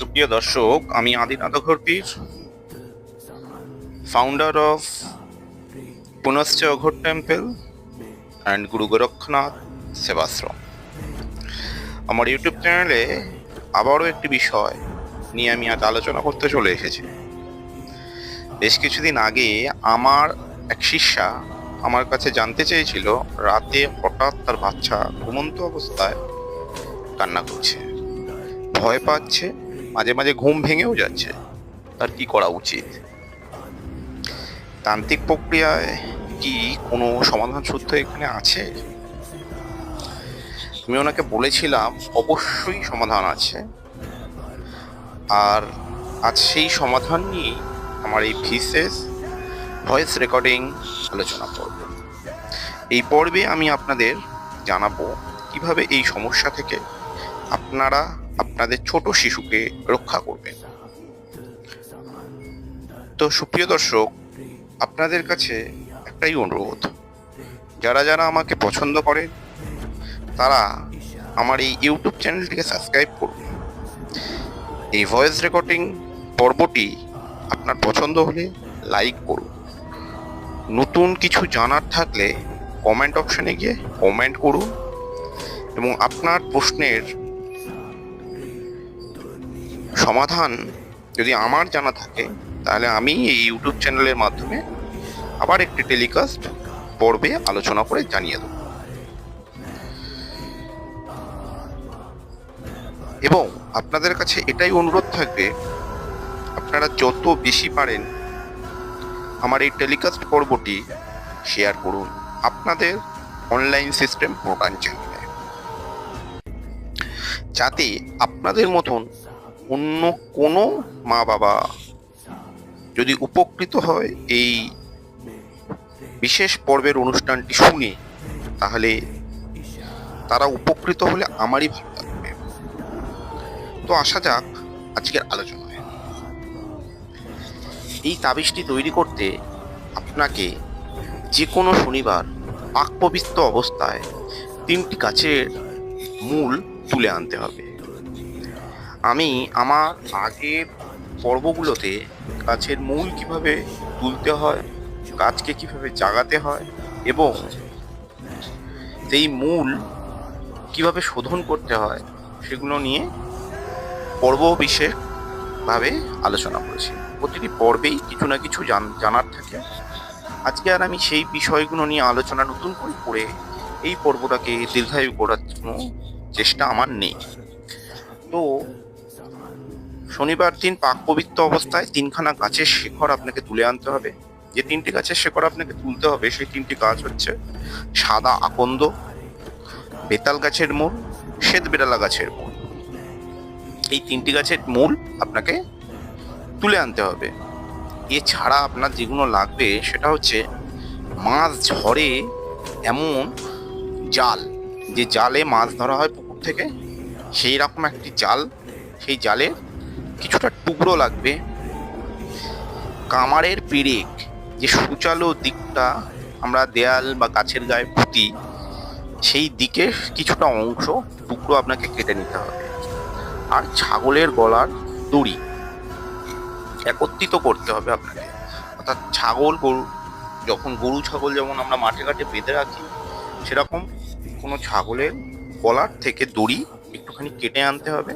সুপ্রিয় দর্শক, আমি Adinath Gharpir founder of Punashcha Aghor temple and Guru Gorakshanath Sevashram. আমার ইউটিউব চ্যানেলে আবারও একটি বিষয় নিয়ে আমি আজ আলোচনা করতে চলে এসেছি। বেশ কিছুদিন আগে আমার এক শিষ্যা আমার কাছে জানতে চেয়েছিল, রাতে হঠাৎ তার বাচ্চা ঘুমন্ত অবস্থায় কান্না করছে। ভয় পাচ্ছে মাঝে মাঝে ঘুম ভেঙেও যাচ্ছে। তার কি করা উচিত? তান্ত্রিক প্রক্রিয়ায় কি কোনো সমাধান সূত্র এখানে আছে? আমি ওনাকে বলেছিলাম, অবশ্যই সমাধান আছে। আর আজ সেই সমাধান নিয়ে আমার এই বিশেষ ভয়েস রেকর্ডিং আলোচনা করব এই পর্বে আমি আপনাদের জানাব কীভাবে এই সমস্যা থেকে আপনারা আপনাদের ছোট শিশুকে রক্ষা করবেন তো সুপ্রিয় দর্শক, আপনাদের কাছে একটাই অনুরোধ। যারা যারা আমাকে পছন্দ করেন, তারা আমার এই ইউটিউব চ্যানেলটিকে সাবস্ক্রাইব করুন। এই ভয়েস রেকর্ডিং পর্বটি আপনার পছন্দ হলে লাইক করুন। নতুন কিছু জানার থাকলে কমেন্ট অপশানে গিয়ে কমেন্ট করুন এবং আপনার প্রশ্নের সমাধান যদি আমার জানা থাকে, তাহলে আমি এই ইউটিউব চ্যানেলের মাধ্যমে আবার একটি টেলিকাস্ট পর্বে আলোচনা করে জানিয়ে দেব। এবং আপনাদের কাছে এটাই অনুরোধ থাকবে, আপনারা যত বেশি পারেন আমার এই টেলিকাস্ট পর্বটি শেয়ার করুন। আপনাদের অনলাইন সিস্টেম প্রোগ্রাম চ্যানেলে যাতে আপনাদের মতন অন্য কোনো মা বাবা যদি উপকৃত হয় এই বিশেষ পর্বের অনুষ্ঠানটি শুনে, তাহলে তারা উপকৃত হলে আমারই ভালো লাগবে। তো আসা যাক আজকের আলোচনায়। এই তাবিজটি তৈরি করতে আপনাকে যে কোনো শনিবার পাকপবিত্র অবস্থায় তিনটি গাছের মূল তুলে আনতে হবে। আমি আমার আগের পর্বগুলোতে গাছের মূল কীভাবে তুলতে হয়, গাছকে কীভাবে জাগাতে হয় এবং সেই মূল কীভাবে শোধন করতে হয় সেগুলো নিয়ে পর্ব বিশেষভাবে আলোচনা করেছি। প্রতিটি পর্বেই কিছু না কিছু জান- জানার থাকে। আজকে আর আমি সেই বিষয়গুলো নিয়ে আলোচনা নতুন করে করে এই পর্বটাকে দীর্ঘায়ু করার জন্য চেষ্টা আমার নেই। তো শনিবার দিন পাক পবিত্র অবস্থায় তিনখানা গাছের শেকড় আপনাকে তুলে আনতে হবে। যে তিনটি গাছের শেকড় আপনাকে তুলতে হবে, সেই তিনটি গাছ হচ্ছে সাদা আকন্দ, বেতাল গাছের মূল শ্বেত বেড়ালা গাছের মূল। এই তিনটি গাছের মূল আপনাকে তুলে আনতে হবে। এছাড়া আপনার যেগুলো লাগবে, সেটা হচ্ছে মাছ ঝরে এমন জাল, যে জালে মাছ ধরা হয় পুকুর থেকে সেই রকম একটি জাল সেই জালে কিছুটা টুকরো লাগবে। কামারের পেরেক, যে সুচালো দিকটা আমরা দেয়াল বা গাছের গায়ে পুঁতি, সেই দিকে কিছুটা অংশ টুকরো আপনাকে কেটে নিতে হবে। আর ছাগলের গলার দড়ি একত্রিত করতে হবে আপনাকে। অর্থাৎ ছাগল গরু, যখন গরু ছাগল যেমন আমরা মাঠে ঘাটে বেঁধে রাখি, সেরকম কোনো ছাগলের গলার থেকে দড়ি একটুখানি কেটে আনতে হবে।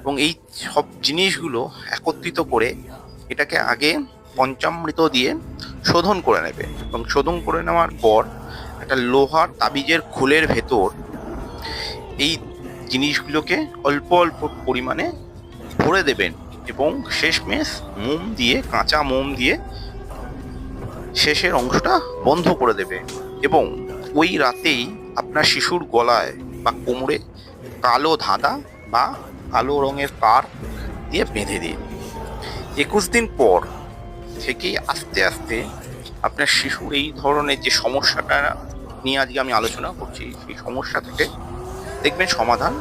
এবং এই সব জিনিসগুলো একত্রিত করে এটাকে আগে পঞ্চামৃত দিয়ে শোধন করে নেবে। এবং শোধন করে নেওয়ার পর একটা লোহার তাবিজের খোলের ভেতর এই জিনিসগুলোকে অল্প অল্প পরিমাণে ভরে দেবেন এবং শেষমেশ মোম দিয়ে, কাঁচা মোম দিয়ে শেষের অংশটা বন্ধ করে দেবে। এবং ওই রাতেই আপনার শিশুর গলায় বা কোমরে কালো ধাঁধা বা কালো রঙের তার দিয়ে বেঁধে দিন একুশ দিন পর থেকেই আস্তে আস্তে আপনার শিশুর এই ধরনের যে সমস্যাটা নিয়ে আজকে আমি আলোচনা করছি, সেই সমস্যা থেকে দেখবেন সমাধান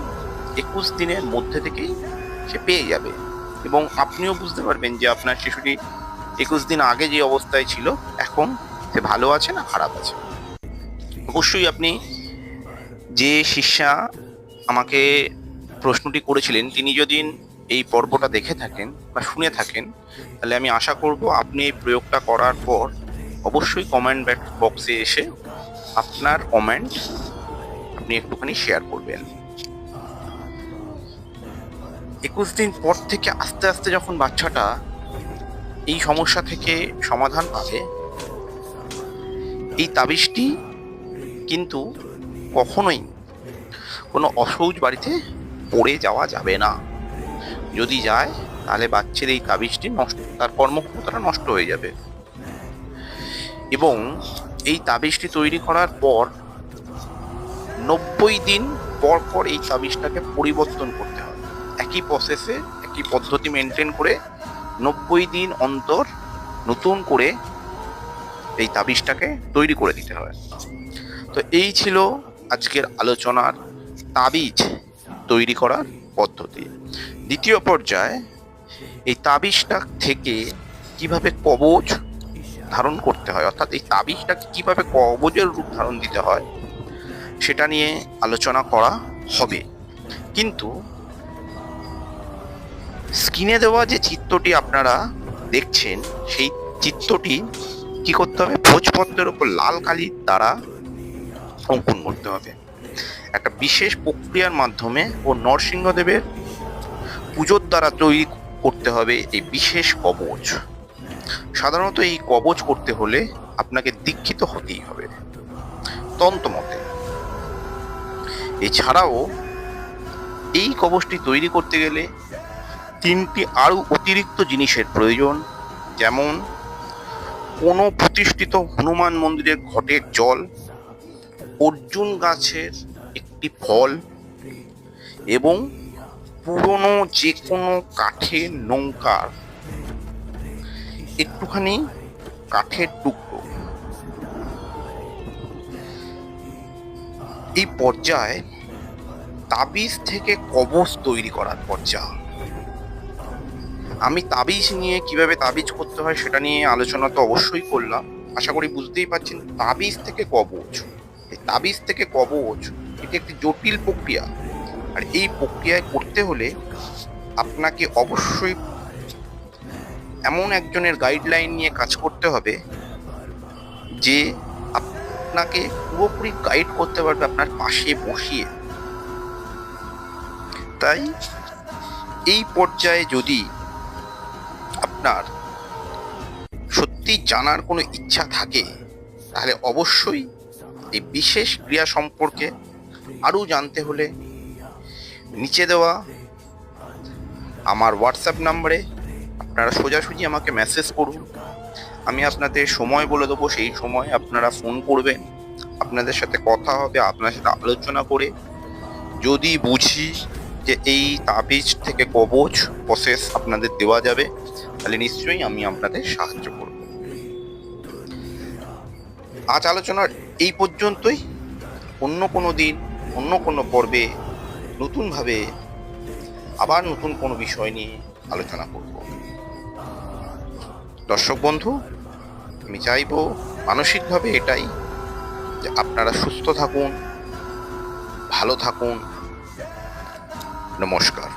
একুশ দিনের মধ্যে থেকেই সে পেয়ে যাবে। এবং আপনিও বুঝতে পারবেন যে আপনার শিশুটি একুশ দিন আগে যে অবস্থায় ছিল, এখন সে ভালো আছে না খারাপ আছে? অবশ্যই আপনি যে শিষ্যা আমাকে প্রশ্নটি করেছিলেন, তিনি যদি এই পর্বটা দেখে থাকেন বা শুনে থাকেন, তাহলে আমি আশা করব আপনি এই প্রয়োগটা করার পর অবশ্যই কমেন্ট বক্সে এসে আপনার কমেন্ট আপনি একটুখানি শেয়ার করবেন। একুশ দিন পর থেকে আস্তে আস্তে যখন বাচ্চাটা এই সমস্যা থেকে সমাধান পাবে, এই তাবিজটি কিন্তু কখনোই কোনো অসৌজ বাড়িতে পড়ে যাওয়া যাবে না। যদি যায়, তাহলে বাচ্চার এই তাবিজটি নষ্ট, তার কর্মক্ষমতাটা নষ্ট হয়ে যাবে। এবং এই তাবিজটি তৈরি করার পর নব্বই দিন পর পর এই তাবিজটাকে পরিবর্তন করতে হবে। একই প্রসেসে একই পদ্ধতি মেনটেন করে নব্বই দিন অন্তর নতুন করে এই তাবিজটাকে তৈরি করে দিতে হবে। তো এই ছিল আজকের আলোচনার তাবিজ। তৈরি করার পদ্ধতি। দ্বিতীয় পর্যায়ে এই তাবিজটা থেকে কীভাবে কবচ ধারণ করতে হয়, অর্থাৎ এই তাবিজটাকে কীভাবে কবজের রূপ ধারণ দিতে হয়, সেটা নিয়ে আলোচনা করা হবে। কিন্তু স্ক্রিনে দেওয়া যে চিত্রটি আপনারা দেখছেন, সেই চিত্রটি কি করতে হবে? ভোজপত্রের উপর লাল কালির দ্বারা অঙ্কন করতে হবে। একটা বিশেষ প্রক্রিয়ার মাধ্যমে ও নরসিংহদেবের পুজোর দ্বারা তৈরি করতে হবে এই বিশেষ কবচ। সাধারণত এই কবচ করতে হলে আপনাকে দীক্ষিত হতেই হবে তন্তমতে এছাড়াও এই কবচটি তৈরি করতে গেলে তিনটি আরও অতিরিক্ত জিনিসের প্রয়োজন, যেমন কোনো প্রতিষ্ঠিত হনুমান মন্দিরের ঘটের জল, অর্জুন গাছের একটি ফল এবং পুরনো যে কোনো কাঠের নৌকার একটুখানি কাঠের টুকরো। এই পর্যায়ে তাবিজ থেকে কবচ তৈরি করার পর্যায় আমি তাবিজ নিয়ে কীভাবে তাবিজ করতে হয় সেটা নিয়ে আলোচনা তো অবশ্যই করলাম। আশা করি বুঝতেই পারছেন, তাবিজ থেকে কবচ তাবিজ থেকে কবচ এটি একটি জটিল প্রক্রিয়া। আর এই প্রক্রিয়ায় করতে হলে আপনাকে অবশ্যই এমন একজনের গাইডলাইন নিয়ে কাজ করতে হবে যে আপনাকে পুরোপুরি গাইড করতে পারবে আপনার পাশে বসিয়ে। তাই এই পর্যায়ে যদি আপনার সত্যি জানার কোনো ইচ্ছা থাকে, তাহলে অবশ্যই এই বিশেষ ক্রিয়া সম্পর্কে আরও জানতে হলে নিচে দেওয়া আমার হোয়াটসঅ্যাপ নাম্বারে আপনারা সোজাসুজি আমাকে মেসেজ করুন। আমি আপনাদের সময় বলে দেবো, সেই সময় আপনারা ফোন করবেন। আপনাদের সাথে কথা হবে আপনার সাথে আলোচনা করে। যদি বুঝি যে এই তাবিজ থেকে কবচ প্রসেস আপনাদের দেওয়া যাবে, তাহলে নিশ্চয়ই আমি আপনাদের সাহায্য করব। আজ আলোচনার এই পর্যন্তই। অন্য কোনো দিন অন্য কোনো পর্বে নতুনভাবে আবার নতুন কোনো বিষয় নিয়ে আলোচনা করব। দর্শক বন্ধু, আমি চাইব মানসিকভাবে এটাই যে আপনারা সুস্থ থাকুন, ভালো থাকুন। নমস্কার।